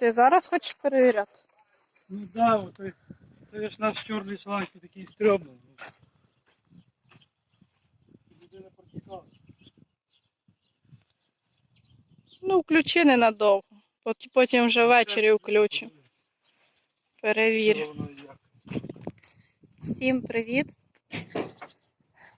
ти зараз хочеш перевіряти? Ну да, вот той, той ж наш чорний шланг такий стрьомний. Люди не протікали. Ну, включи ненадовго. Потім вже ввечері включу. Перевір. Всім привіт.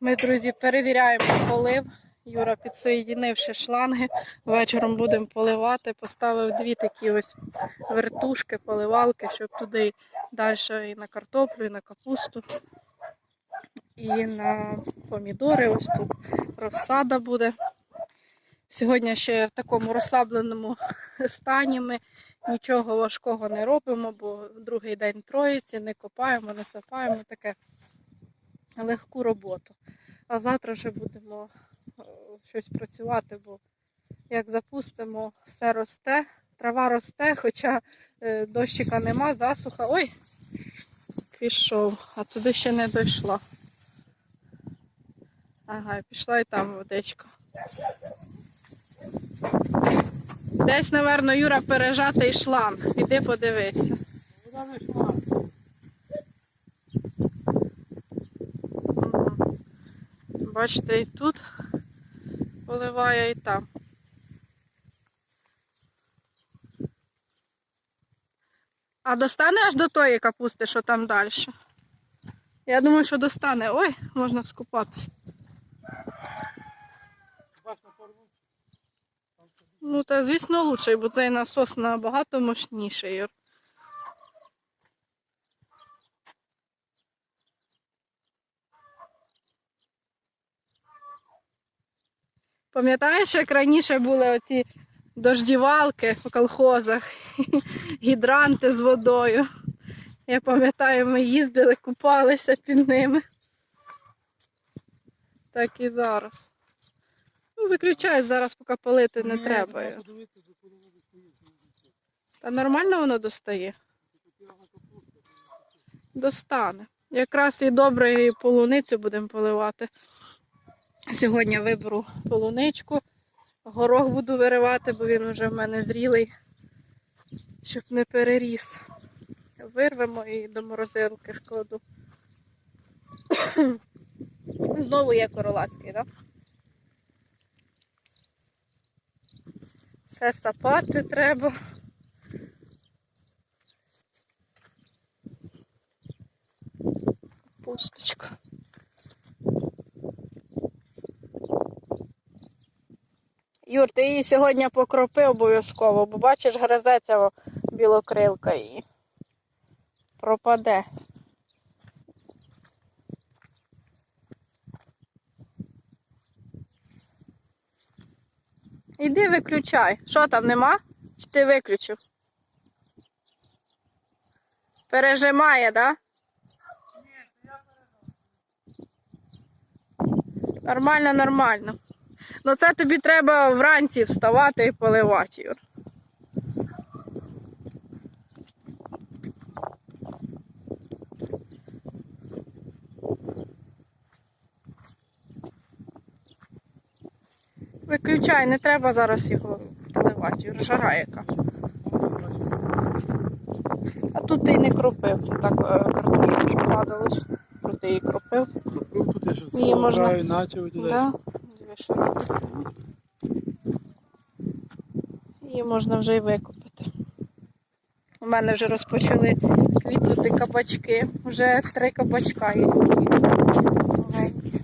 Ми, друзі, перевіряємо полив. Юра підсоєдинивши шланги. Вечором будемо поливати. Поставив дві такі ось вертушки, поливалки, щоб туди далі і на картоплю, і на капусту, і на помідори. Ось тут розсада буде. Сьогодні ще в такому розслабленому стані ми нічого важкого не робимо, бо другий день троїці, не копаємо, не сапаємо таке легку роботу. А завтра вже будемо щось працювати, бо як запустимо, все росте, трава росте, хоча е, дощика нема, засуха. Ой, пішов, а туди ще не дійшла. Ага, пішла і там водичка. Десь, напевно, Юра пережатий шланг. Іди подивися. Бачите, і тут поливає, і там. А достане аж до тої капусти, що там далі. Я думаю, що достане. Ой, можна скупатись. Ну, та звісно, лучше, бо цей насос набагато мощніший. Пам'ятаєш, як раніше були оці дождівалки в колхозах, гідранти з водою. Я пам'ятаю, ми їздили, купалися під ними. Так і зараз. Ну, виключай зараз, поки палити не треба. Та нормально воно достає. Достане. Якраз і добре і полуницю будемо поливати. Сьогодні виберу полуничку. Горох буду виривати, бо він вже в мене зрілий, щоб не переріс. Вирвемо і до морозилки складу. Знову є королацький, так? Все сапати треба. Пусточка. Юр, ти її сьогодні покропи обов'язково, бо бачиш, гризеться білокрилка і пропаде. Іди виключай. Що там нема? Чи ти виключив? Пережимає, так? Да? Нормально, нормально. Ну це тобі треба вранці вставати і поливати, Юр. Виключай, не треба зараз його поливати, Юр, жара яка. А тут ти не кропив, це так е, картошку падалось. Тут ти її кропив. Купив тут я щось можна- начав. Да? Диви. Її можна вже й викопати. У мене вже розпочали квітнути кабачки. Вже три кабачка є. такі маленькі.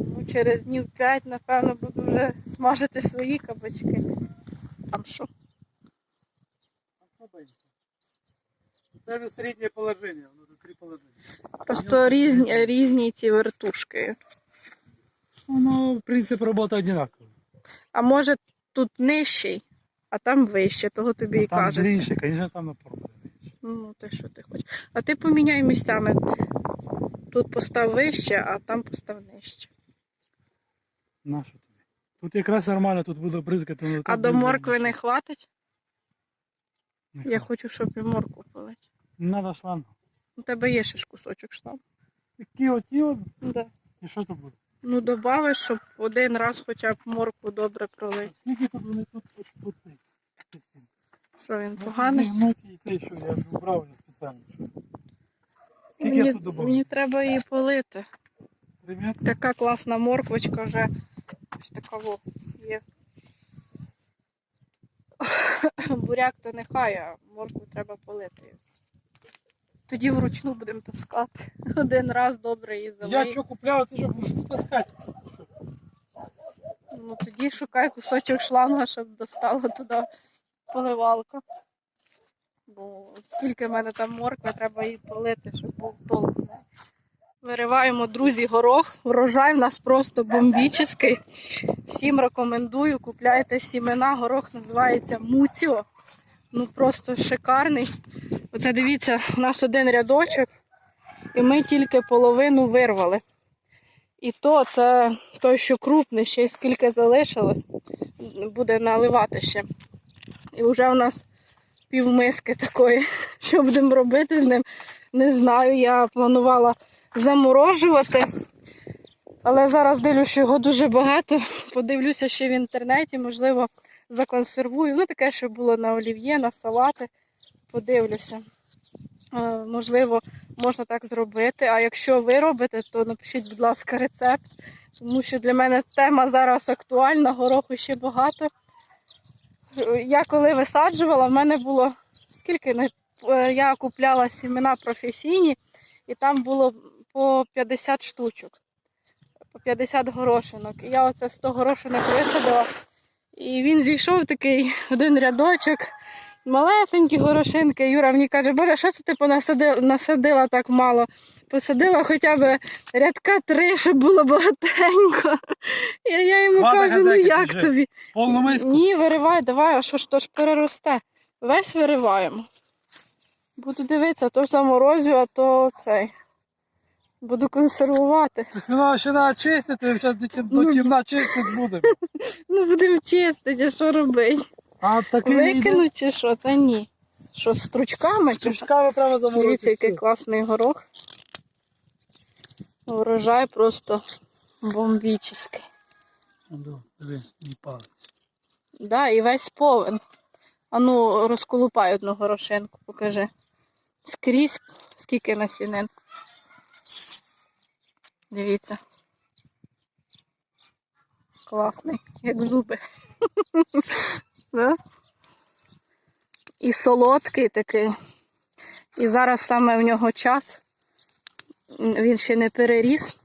Ну, через днів п'ять, напевно, буду вже смажити свої кабачки. Там що? Це середнє положення, Просто різні, різні ці вертушки. Воно, в принципі, робота одинакова. А може тут нижчий, а там вище, того тобі і Там кажеться. звісно, там буде. Ну, те, що ти хочеш. А ти поміняй місцями. Тут постав вище, а там постав нижче. На що тобі? Тут якраз нормально, тут буде бризкати. ну, А до моркви не хватить? Не Я хватить. хочу, щоб і моркву полить. Надо шланг. У тебе є ще ж кусочок шлам. Такі от і от, Да. і що тут буде? Ну, добавиш, щоб один раз хоча б морку добре пролити. Скільки тут вони тут частин? Що він Ну, поганий? зігнуті і цей, що я ж убрав вже спеціально. Що? Скільки я Мені, тут добавив? мені треба її полити. Три? Така класна морквочка вже ось така во є. Буряк то нехай, а моркву треба полити. Тоді вручну будемо таскати. Один раз добре її Я залий. що купляв, це щоб вручну таскати. Ну тоді шукай кусочок шланга, щоб достала туди поливалка. Бо скільки в мене там моркви, треба її полити, щоб був толк. Вириваємо, друзі, горох. Врожай в нас просто бомбічний. Всім рекомендую, купляйте сімена. Горох називається Муціо. Ну просто шикарний. Оце дивіться, у нас один рядочок, і ми тільки половину вирвали. І то це той, що крупний, ще й скільки залишилось, буде наливати ще. І вже у нас півмиски такої. Що будемо робити з ним, не знаю. Я планувала заморожувати. Але зараз дивлюся, що його дуже багато. Подивлюся ще в інтернеті, можливо, законсервую. Ну, таке, що було на олів'є, на салати. Подивлюся. Е, Можливо, можна так зробити. А якщо ви робите, то напишіть, будь ласка, рецепт. Тому що для мене тема зараз актуальна, гороху ще багато. Я коли висаджувала, в мене було скільки е, я купляла сімена професійні, і там було по 50 штучок, по 50 горошинок. І я оце 100 горошинок висадила. І він зійшов такий один рядочок, малесенькі горошинки. Юра мені каже, Боже, що це ти понасадила насадила так мало? Посадила хоча б рядка три, щоб було багатенько. І я йому Ладно, кажу, ну як вже. тобі? Повну миску? Ні, виривай, давай, а що ж то ж переросте. Весь вириваємо. Буду дивитися, то заморозю, а то цей. Буду консервувати. Так вона треба чистити, зараз до Ну. темна чистити будемо. Ну, будемо чистити, а що робити? А такий Викинуть чи що? Та ні. Що, з стручками? Чушками треба Дивіться, який класний горох. Урожай просто бомбічний. Ну, Диви, мій палець. Да, і весь повен. Ану, розколупай одну горошинку, покажи. Скрізь скільки насінин. Дивіться. Класний, як зуби. да? І солодкий такий. І зараз саме в нього час. Він ще не переріс.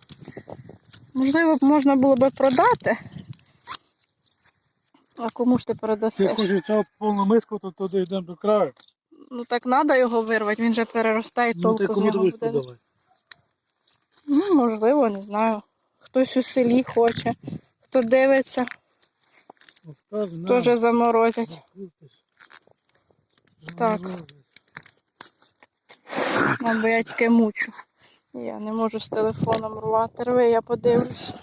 Можливо, б можна було би продати. А кому ж ти Ти передасиш? хочеш цього повну миску, то туди йдемо до краю. Ну так треба його вирвати, він же переростає Ну, толку ти з кому буде. Ну, можливо, не знаю. Хтось у селі хоче, хто дивиться, теж заморозять. Так. Або я тільки мучу. Я не можу з телефоном рвати. Рви, я подивлюсь.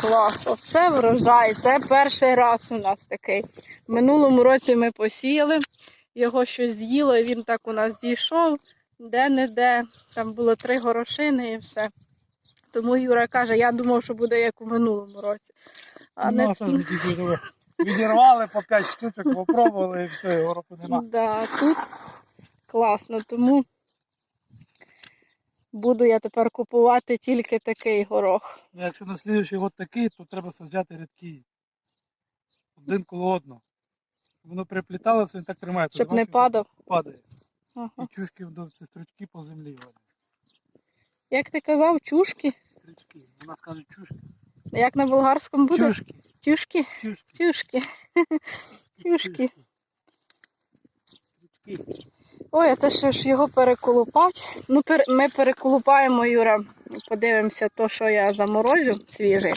Клас, оце врожай. Це перший раз у нас такий. В минулому році ми посіяли, його щось з'їло, і він так у нас зійшов. Де-не-де. Там було три горошини і все. Тому Юра каже, я думав, що буде як у минулому році. А Ну, не... що ж ми тільки Відірвали по 5 штучок, попробували і все, його року нема. Да, тут класно, тому буду я тепер купувати тільки такий горох. Ну, Якщо на слідуючий год такий, то треба саджати рядки. Один коло одного. Воно припліталося, він так тримається. Щоб не падав. Падає. Ага. І чушки до ці стручки по землі валять. Як ти казав, чушки? Стрічки. У нас кажуть чушки. Як на болгарському буде? Чушки. Чушки? Чушки. Чушки. Чушки. Стрічки. Ой, а це ще ж його переколупать. Ну, пер... ми переколупаємо, Юра. Подивимося, то, що я заморозю свіжий.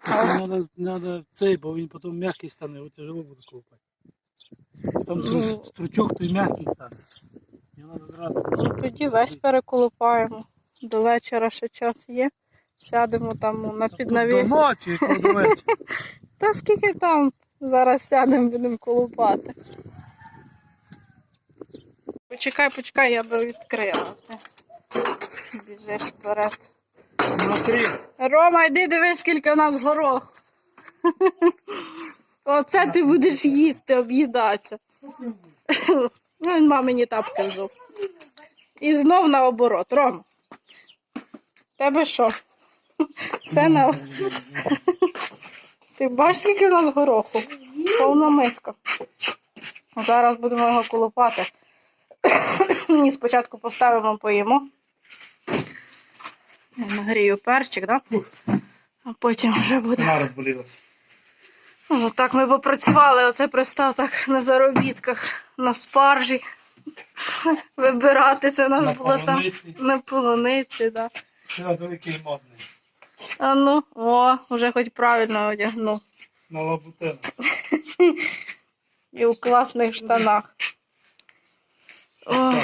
А ось Надо, надо цей, бо він потім м'який стане, його тяжело буде колупати. Там Ну. стручок той м'який стане. Ну, тоді весь переколупаємо. До вечора ще час є. Сядемо там на До ночі, до вечора. Та скільки там? Зараз сядемо, будемо колупати. Почекай, почекай, я би відкрила. Ти біжиш вперед. Внутрі. Рома, йди дивись, скільки в нас горох. Оце ти будеш їсти, об'їдатися. Ну, він мамині тапки взув. І знов наоборот. Рома. Тебе що? Все на. Ти бачиш, скільки в нас гороху? Повна миска. Зараз будемо його колупати. Ні, спочатку поставимо поїмо. Нагрію перчик? Да? А потім вже буде. Спина розболілася. Ну, так ми попрацювали, оце пристав так на заробітках, на спаржі. Вибирати це у нас На було там на полуниці, да. Великий модний. А ну, о, вже хоч правильно одягнув. На лабутину. І у класних штанах. Ой,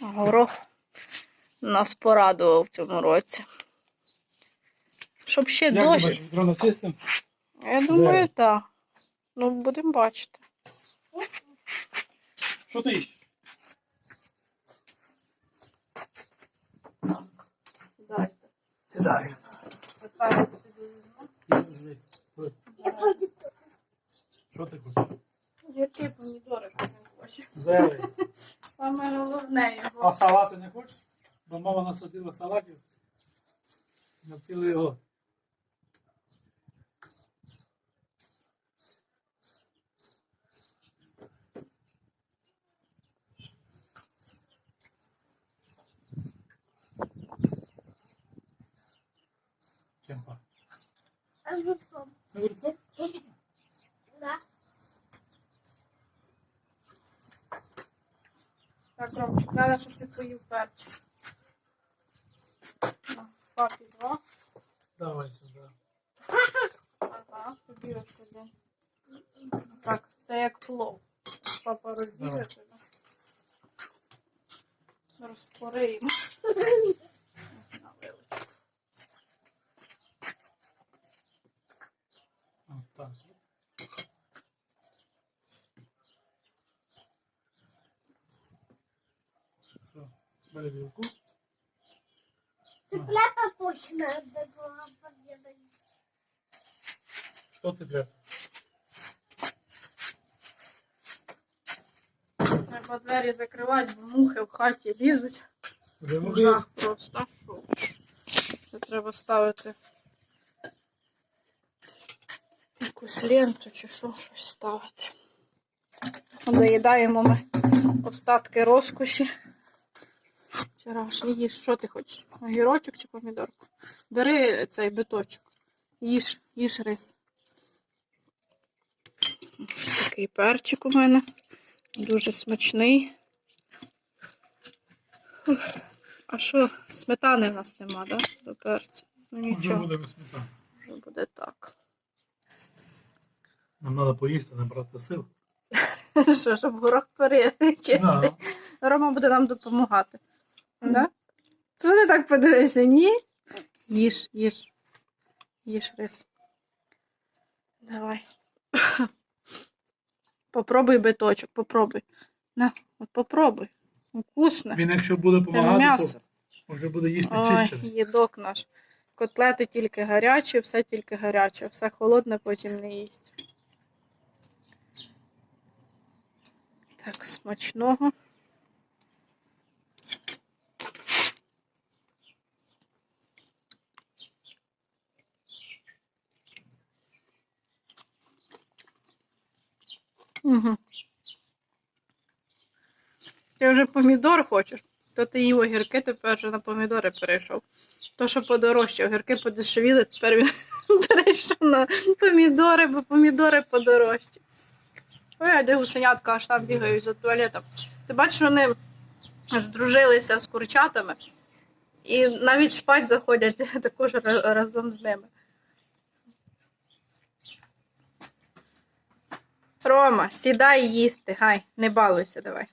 горох нас порадував в цьому році. Щоб ще Як дощ. думаєш, відро начистим? Я думаю, Зараз. так. Ну, будемо бачити. Що ти їш? Сідай. Що ти хочеш? Які помідори що не хоче. Зелень. Саме головне його. А салати не хочеш? Бо мама насадила салатів на цілий год. Пахне? Огурцом? Так, Ромчик, треба, щоб ти поїв перчик. На, Папі два. Давай сюди. Ага, тобі один. Так, це як плов. Папа розділить тебе. На вилочку. От так. Все, бери вилку. Цыплята точно была победа. Що цыплят? Треба двері закривати, бо мухи в хаті лізуть. Вже Жах просто. А що? Це треба ставити якусь ленту чи що, щось ставити. Доїдаємо ми остатки розкоші. Вчорашній їж. Що ти хочеш? Огірочок чи помідорку? Бери цей биточок. Їж, їж рис. Ось такий перчик у мене. Дуже смачний. Ух. А що, сметани в нас нема, да? До перцю. Ну Вже буде висміта. вже буде так. Нам треба поїсти, набрати сил. Що, щоб горох перечистити. Рома буде нам допомагати. Да? Що ти так подивився? Ні? Їж, їж. Їж рис. Давай. Попробуй биточок, попробуй. На, от попробуй. Вкусне. Він якщо буде Це допомагати, м'ясо. то вже буде їсти Ой, чищений. їдок наш. Котлети тільки гарячі, все тільки гаряче, все холодне потім не їсть. Так, смачного. Угу. Ти вже помідор хочеш? То ти їв огірки, тепер вже на помідори перейшов. То, що подорожче, огірки подешевіли, тепер він перейшов на помідори, бо помідори подорожчі. Ой, а де гусенятка аж там бігають за туалетом. Ти бачиш, вони здружилися з курчатами і навіть спать заходять також разом з ними. Рома, сідай їсти, гай, не балуйся, давай.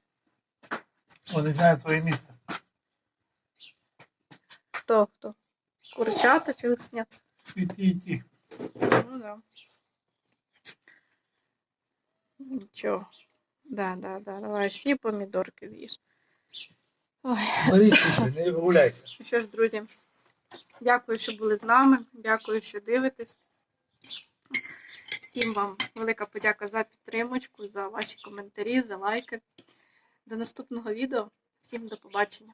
Вони знають своє місце. Хто хто? Курчата чи гусенята? І ті, і ті. Ну да. Нічого. Да, да, да. Давай всі помідорки з'їж. Ой. Беріть, не гуляйся. Що ж, друзі, дякую, що були з нами. Дякую, що дивитесь. Всім вам велика подяка за підтримочку, за ваші коментарі, за лайки. До наступного відео. Всім до побачення.